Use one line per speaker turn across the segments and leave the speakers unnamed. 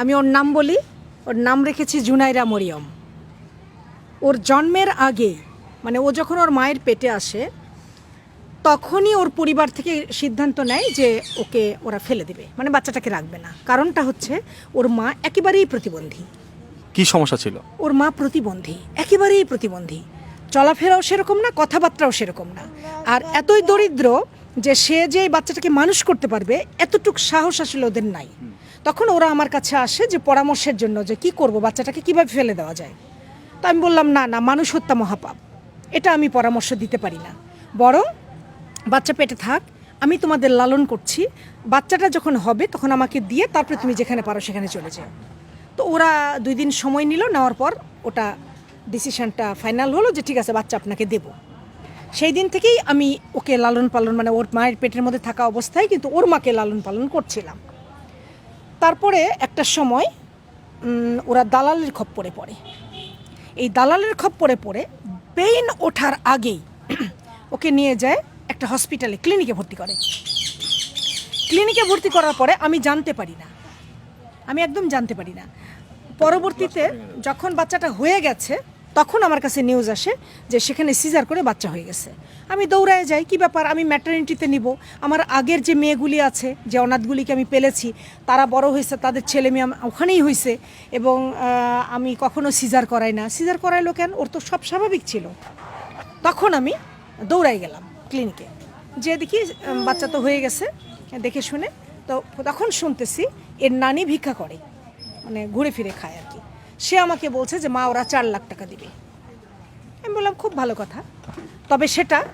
আমি ওর নাম বলি ওর নাম রেখেছি জুনাইরা মরিয়ম। ওর জন্মের আগে মানে ও যখন ওর মায়ের পেটে আসে তখনই ওর পরিবার থেকে সিদ্ধান্ত নেয় যে ওকে ওরা ফেলে দেবে মানে বাচ্চাটাকে রাখবে না। কারণটা হচ্ছে ওর মা একেবারেই প্রতিবন্ধী।
কি সমস্যা ছিল?
ওর মা প্রতিবন্ধী একেবারেই প্রতিবন্ধী। চলাফেরাও সেরকম না কথাবার্তাও সেরকম না। আর এতই দরিদ্র যে সে যে বাচ্চাটাকে মানুষ করতে পারবে এতটুক সাহস আসলে ওদের নাই। তখন ওরা আমার কাছে আসে যে পরামর্শের জন্য যে কি করব, বাচ্চাটাকে কীভাবে ফেলে দেওয়া যায়। তো আমি বললাম, না না, মানুষ হত্যা মহাপাপ। এটা আমি পরামর্শ দিতে পারি না। বরং বাচ্চা পেটে থাক, আমি তোমাদের লালন করছি। বাচ্চাটা যখন হবে, তখন আমাকে দিয়ে তারপরে তুমি যেখানে পারো সেখানে চলে যাও। তো ওরা দুই দিন সময় নিল, নেওয়ার পর ওটা ডিসিশনটা ফাইনাল হলো যে ঠিক আছে, বাচ্চা আপনাকে দেব। সেই দিন থেকেই আমি ওকে লালন পালন মানে ওর মায়ের পেটের মধ্যে থাকা অবস্থায় কিন্তু ওর মাকে লালন পালন করছিলাম। তারপরে একটা সময় ওরা দালালের খপ্পরে পড়ে। এই দালালের খপ্পরে পড়ে, পেইন ওঠার আগেই ওকে নিয়ে যায় একটা হসপিটালে, ক্লিনিকে ভর্তি করে। ক্লিনিকে ভর্তি করার পরে আমি জানতে পারি না। আমি একদম জানতে পারি না। পরবর্তীতে যখন বাচ্চাটা হয়ে গেছে তখন আমার কাছে নিউজ আসে যে সেখানে সিজার করে বাচ্চা হয়ে গেছে। আমি দৌড়ায় যাই, কি ব্যাপার? আমি ম্যাটার্নিটিতে নিব। আমার আগের যে মেয়েগুলি আছে, যে অনাথগুলিকে আমি পেলেছি, তারা বড় হয়েছে, তাদের ছেলে মেয়ে ওখানেই হয়েছে এবং আমি কখনো সিজার করাই না। সিজার করাইলো কেন? ওর তো সব স্বাভাবিক ছিল। তখন আমি দৌড়াই গেলাম ক্লিনিকে যে দেখি বাচ্চা তো হয়ে গেছে, দেখে শুনে। তো তখন শুনতেছি, এর নানি ভিক্ষা করে। মানে ঘুরে ফিরে খায় আর সে আমাকে বলছে যে, মা, ওরা চার লাখ টাকা দিবে। আমি বললাম, খুব ভালো কথা। তবে সেটা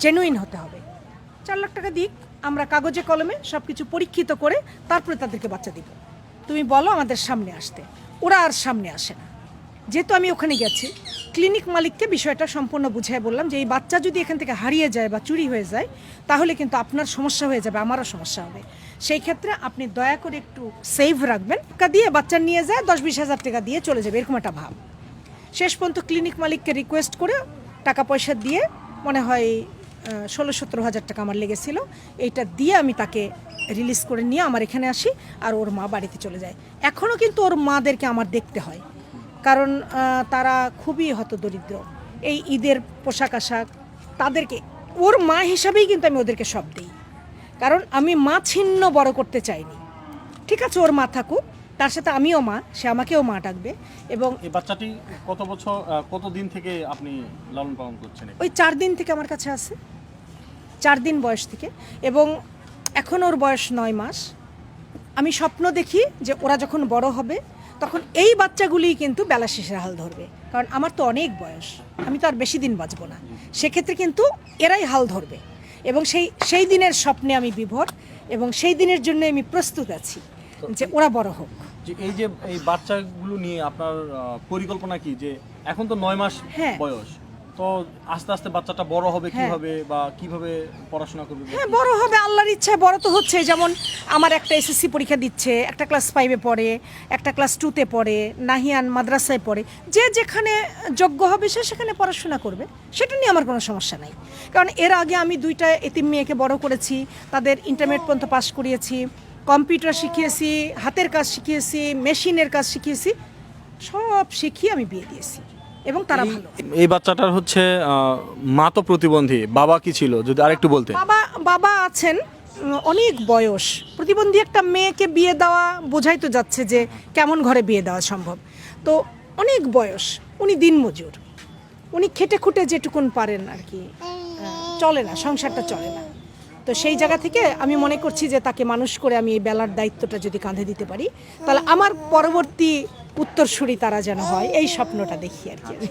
জেনুইন হতে হবে। চার লাখ টাকা দিক, আমরা কাগজে কলমে সব কিছু পরীক্ষিত করে তারপরে তাদেরকে বাচ্চা দিব। তুমি বলো আমাদের সামনে আসতে। ওরা আর সামনে আসে না। যেহেতু আমি ওখানে গেছি ক্লিনিক মালিককে বিষয়টা সম্পূর্ণ বুঝাই বললাম যে এই বাচ্চা যদি এখান থেকে হারিয়ে যায় বা চুরি হয়ে যায়, তাহলে কিন্তু আপনার সমস্যা হয়ে যাবে, আমারও সমস্যা হবে। সেই ক্ষেত্রে আপনি দয়া করে একটু সেভ রাখবেন। টাকা দিয়ে বাচ্চা নিয়ে যায় দশ বিশ হাজার টাকা দিয়ে চলে যাবে, এরকম একটা ভাব। শেষ পর্যন্ত ক্লিনিক মালিককে রিকোয়েস্ট করে টাকা পয়সা দিয়ে, মনে হয় ষোলো সতেরো হাজার টাকা আমার লেগেছিল, এইটা দিয়ে আমি তাকে রিলিজ করে নিয়ে আমার এখানে আসি আর ওর মা বাড়িতে চলে যায়। এখনও কিন্তু ওর মাদেরকে আমার দেখতে হয়। কারণ তারা খুবই হতদরিদ্র। এই ঈদের পোশাক আশাক তাদেরকে ওর মা হিসাবেই কিন্তু আমি ওদেরকে সব দিই। কারণ আমি মা ছিন্ন বড় করতে চাইনি। ঠিক আছে ওর মা থাকুক তার সাথে আমিও মা সে আমাকেও মা ডাকবে এবং
এই বাচ্চাটি কত বছর কত দিন থেকে আপনি লালন পালন করছেন
ওই চার দিন থেকে আমার কাছে আছে। চার দিন বয়স থেকে এবং এখন ওর বয়স নয় মাস। আমি স্বপ্ন দেখি যে ওরা যখন বড় হবে তখন এই বাচ্চাগুলিই কিন্তু বেলা শেষের হাল ধরবে। কারণ আমার তো অনেক বয়স আমি তো আর বেশি দিন বাঁচবো না। সেক্ষেত্রে কিন্তু এরাই হাল ধরবে। এবং সেই সেই দিনের স্বপ্নে আমি বিভোর এবং সেই দিনের জন্য আমি প্রস্তুত আছি যে ওরা বড় হোক।
যে এই যে এই বাচ্চাগুলো নিয়ে আপনার পরিকল্পনা কি? যে এখন তো নয় মাস
হ্যাঁ।
বয়স। তো আস্তে আস্তে বাচ্চাটা বড় হবে
হ্যাঁ।
কীভাবে বা কীভাবে পড়াশোনা করবে?
হ্যাঁ বড় হবে আল্লাহর ইচ্ছায় বড় তো হচ্ছে। যেমন আমার একটা এসএসসি পরীক্ষা দিচ্ছে একটা ক্লাস ফাইভে পড়ে একটা ক্লাস টুতে পড়ে নাহিয়ান মাদ্রাসায় পড়ে। যে যেখানে যোগ্য হবে সে সেখানে পড়াশোনা করবে। সেটা নিয়ে আমার কোনো সমস্যা নাই। কারণ এর আগে আমি দুইটা এতিম মেয়েকে বড় করেছি তাদের ইন্টারমিডিয়েট পর্যন্ত পাস করিয়েছি কম্পিউটার শিখিয়েছি হাতের কাজ শিখিয়েছি মেশিনের কাজ শিখিয়েছি সব শিখিয়ে আমি বিয়ে দিয়েছি। এবং তারা ভালো।
এই বাচ্চাটার হচ্ছে মা তো প্রতিবন্ধী বাবা কি ছিল? যদি আরেকটু বলতে
বাবা বাবা আছেন অনেক বয়স। প্রতিবন্ধী একটা মেয়েকে বিয়ে দেওয়া বোঝাই তো যাচ্ছে যে কেমন ঘরে বিয়ে দেওয়া সম্ভব। তো অনেক বয়স উনি দিনমজুর। উনি খেটে খুটে যেটুকুন পারেন আর কি। চলে না সংসারটা চলে না। তো সেই জায়গা থেকে আমি মনে করছি যে তাকে মানুষ করে আমি এই বেলার দায়িত্বটা যদি কাঁধে দিতে পারি তাহলে আমার পরবর্তী উত্তরসূরি তারা যেন হয় এই স্বপ্নটা দেখি আর কি আমি।